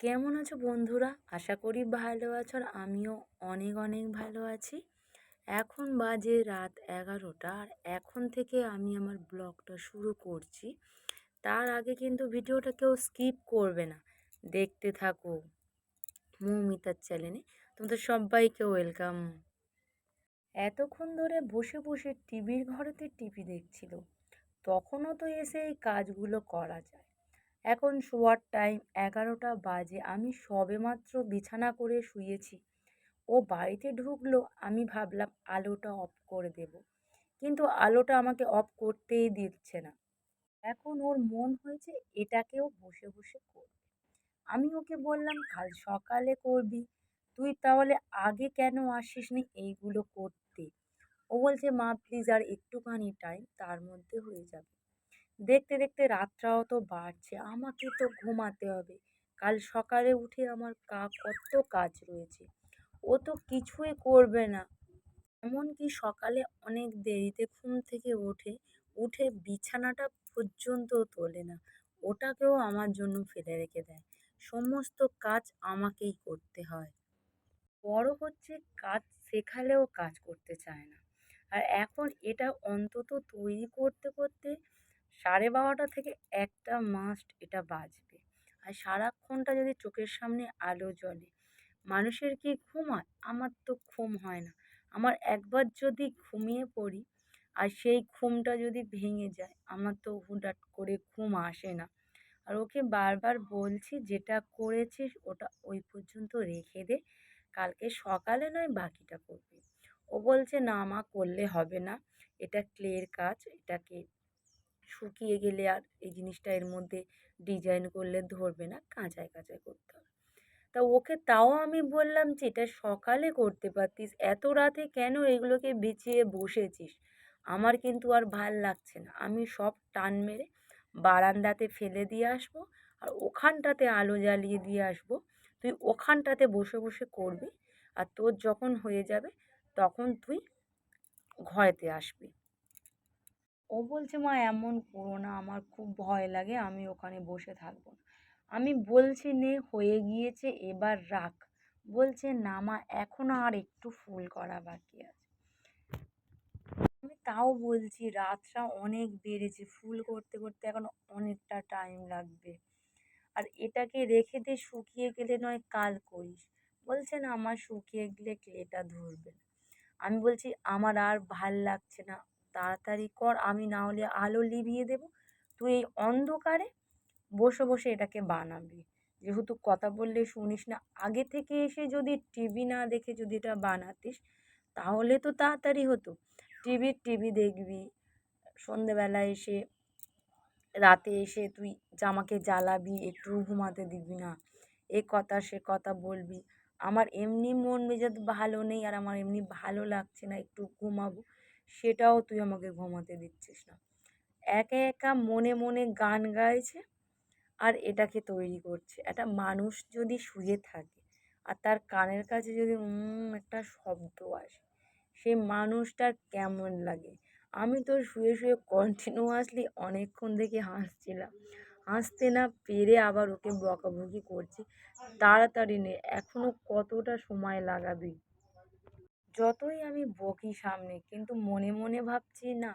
কেমন আছো বন্ধুরা? আশা করি ভালো আছো আর আমিও অনেক অনেক ভালো আছি। এখন বাজে রাত এগারোটা আর এখন থেকে আমি আমার ব্লগটা শুরু করছি। তার আগে কিন্তু ভিডিওটা কেউ স্কিপ করবে না। দেখতে থাকো মৌমিতার চ্যানেলে। তোমাদের সবাইকে ওয়েলকাম। এতক্ষণ ধরে বসে বসে টিভির ঘরেতে টিভি দেখছিল। তখনও তো এসে এই কাজগুলো করা যায়। এখন শোয়ার টাইম এগারোটা বাজে। আমি সবেমাত্র বিছানা করে শুয়েছি। ও বাড়িতে ঢুকলো, আমি ভাবলাম আলোটা অফ করে দেব। কিন্তু আলোটা আমাকে অফ করতেই দিচ্ছে না। এখন ওর মন হয়েছে এটাকেও বসে বসে করবে। আমি ওকে বললাম, কাল সকালে করবি। তুই তাহলে আগে কেন আসিস নি এইগুলো করতে? ও বলছে, মা প্লিজ আর একটুখানি টাইম তার মধ্যে হয়ে যাবে। দেখতে দেখতে রাতটাও তো বাড়ছে। আমাকে তো ঘুমাতে হবে। কাল সকালে উঠে আমার কা কত কাজ রয়েছে। ও তো কিছুই করবে না। এমনকি সকালে অনেক দেরিতে ঘুম থেকে ওঠে, উঠে বিছানাটা পর্যন্ত তোলে না। ওটাকেও আমার জন্য ফেলে রেখে দেয়। সমস্ত কাজ আমাকেই করতে হয়। বড় হচ্ছে কাজ শেখালেও কাজ করতে চায় না। আর এখন এটা অন্তত তৈরি করতে করতে সাড়ে বারোটা থেকে একটা মাস্ট এটা বাজবে। আর সারাক্ষণটা যদি চোখের সামনে আলো জ্বলে, মানুষের কি ঘুম হয়? আমার তো ঘুম হয় না। আমার একবার যদি ঘুমিয়ে পড়ি আর সেই ঘুমটা যদি ভেঙে যায়, আমার তো হুটহাট করে ঘুম আসে না। আর ওকে বারবার বলছি, যেটা করেছিস ওটা ওই পর্যন্ত রেখে দে। কালকে সকালে নয়, বাকিটা করবি। ও বলছে, না মা, করলে হবে না। এটা ক্লের কাজ, এটাকে শুকিয়ে গেলে আর এই জিনিসটা এর মধ্যে ডিজাইন করলে ধরবে না, কাঁচায় কাঁচায় করতে হবে। তা ওকে তাও আমি বললাম যে, এটা সকালে করতে পারতিস, এত রাতে কেন এগুলোকে বিছিয়ে বসেছিস? আমার কিন্তু আর ভালো লাগছে না। আমি সব টান মেরে বারান্দাতে ফেলে দিয়ে আসব আর ওখানটাতে আলো জ্বালিয়ে দিয়ে আসব। তুই ওখানটাতে বসে বসে করবি আর তোর যখন হয়ে যাবে তখন তুই ঘরেতে আসবি। ও বলছে, মা, এমন করো না, আমার খুব ভয় লাগে, আমি ওখানে বসে থাকব না। আমি বলছি, নে, হয়ে গিয়েছে, এবার রাখ। বলছে, না মা এখনও আর একটু ফুল করা বাকি আছে। আমি তাও বলছি, রাতটা অনেক বেড়েছে, ফুল করতে করতে এখন অনেকটা টাইম লাগবে। আর এটাকে রেখে দিয়ে শুকিয়ে গেলে নয়, কাল করিস। বলছে, না আমার শুকিয়ে গেলে ক্লেটা ধরবে আমি বলছি, আমার আর ভালো লাগছে না তাড়াতাড়ি কর, আমি না হলে আলো লিভিয়ে দেবো। তুই এই অন্ধকারে বসে বসে এটাকে বানাবি। যেহেতু কথা বললে শুনিস না, আগে থেকে এসে যদি টিভি না দেখে যদি এটা বানাতিস, তাহলে তো তাড়াতাড়ি হতো। টিভির টিভি দেখবি। সন্ধেবেলা এসে, রাতে এসে তুই জামাকে জ্বালাবি একটু ঘুমাতে দিবি না। এ কথা, সে কথা বলবি। আমার এমনি মন মেজাজ ভালো নেই আর আমার এমনি ভালো লাগছে না, একটু ঘুমাবো। সেটাও তুই আমাকে ঘুমাতে দিচ্ছিস না। একা একা মনে মনে গান গাইছে আর এটাকে তৈরি করছে। একটা মানুষ যদি শুয়ে থাকে আর তার কানের কাছে যদি একটা শব্দ আসে সে মানুষটার কেমন লাগে? আমি তো শুয়ে শুয়ে কন্টিনিউয়াসলি অনেকক্ষণ থেকে হাসছিলাম। হাসতে না পেরে আবার ওকে বকাবকি করছি। তাড়াতাড়ি নে এখনও কতটা সময় লাগাবি? যতই আমি বকি সামনে, কিন্তু মনে মনে ভাবছি, না,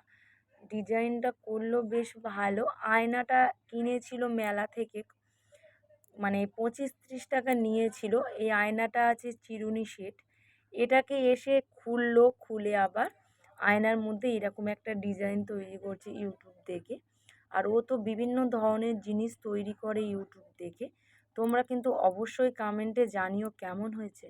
ডিজাইনটা করল বেশ ভালো। আয়নাটা কিনেছিল মেলা থেকে মানে পঁচিশ ত্রিশ টাকা নিয়েছিল। এই আয়নাটা আছে চিরুনি সেট এটাকে এসে খুললো, খুলে আবার আয়নার মধ্যে এরকম একটা ডিজাইন তৈরি করছে ইউটিউব দেখে। আর ও তো বিভিন্ন ধরনের জিনিস তৈরি করে ইউটিউব দেখে। তোমরা কিন্তু অবশ্যই কমেন্টে জানিও কেমন হয়েছে।